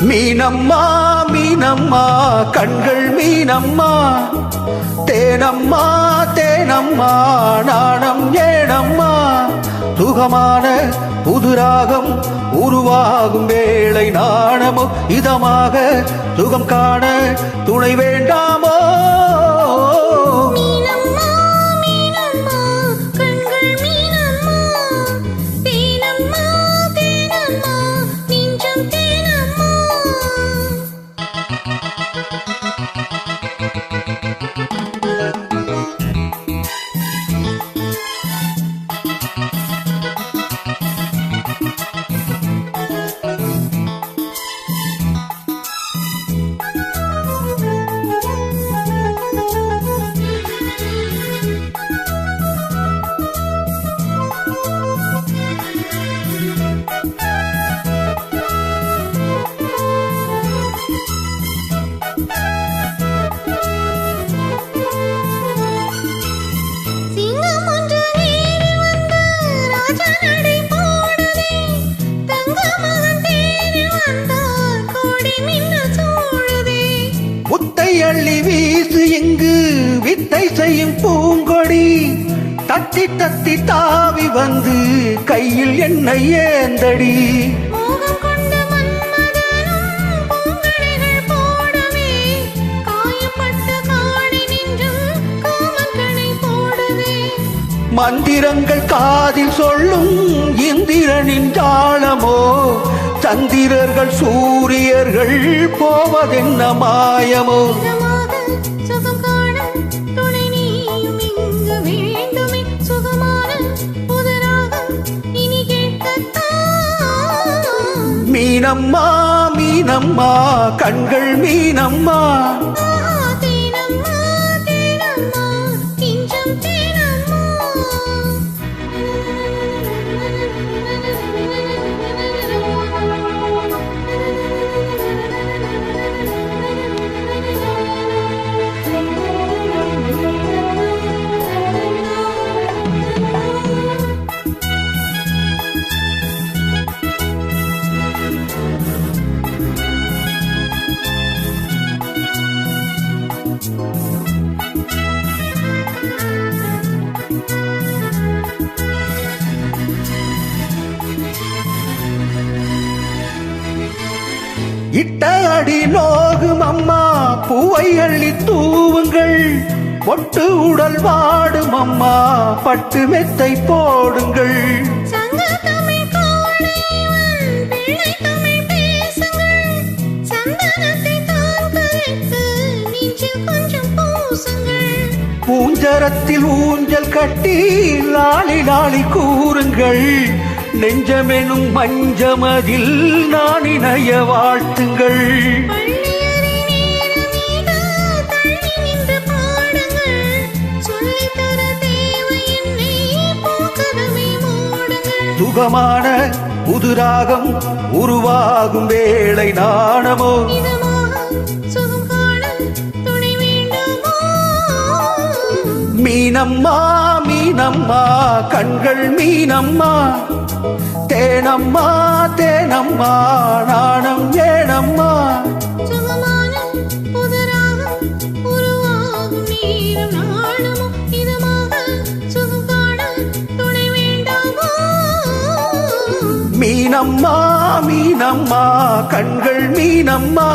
மீனம்மா மீனம்மா கண்கள் மீனம்மா தேனம்மா தேனம்மா நாணம் ஏனம்மா சுகமான புதுராகம் உருவாகும் வேளை நாணமோ இதமாக சுகம் காண துணை வேண்டாமோ? அள்ளி வீசு இங்கு வித்தை செய்யும் பூங்கொடி. தத்தி தத்தி தாவி வந்து கையில் என்னை ஏந்தடி. மந்திரங்கள் காதில் சொல்லும் இந்திரனின் ஜாலமோ. சந்திரர்கள் சூரியர்கள் போவதென்ன மாயமோ? மீனம்மா மீனம்மா கண்கள் மீனம்மா. இட்ட அடி நோகும் அம்மா பூவை அள்ளி தூவுங்கள். பொட்டு உடல் வாடும் அம்மா பட்டு மெத்தை போடுங்கள். பூஞ்சரத்தில் ஊஞ்சல் கட்டி லாலி லாலி கூறுங்கள். நெஞ்சமெனும் மஞ்சமதில் நான் இணைய வாழ்த்துங்கள் சுகமான புதுராகம் உருவாகும் வேளை நாணமோ? மீனம்மா மீனம்மா கண்கள் மீனம்மா. தேனம்மா தேனம்மா நாணம் ஏனம்மா. மீனம்மா மீனம்மா கண்கள் மீனம்மா.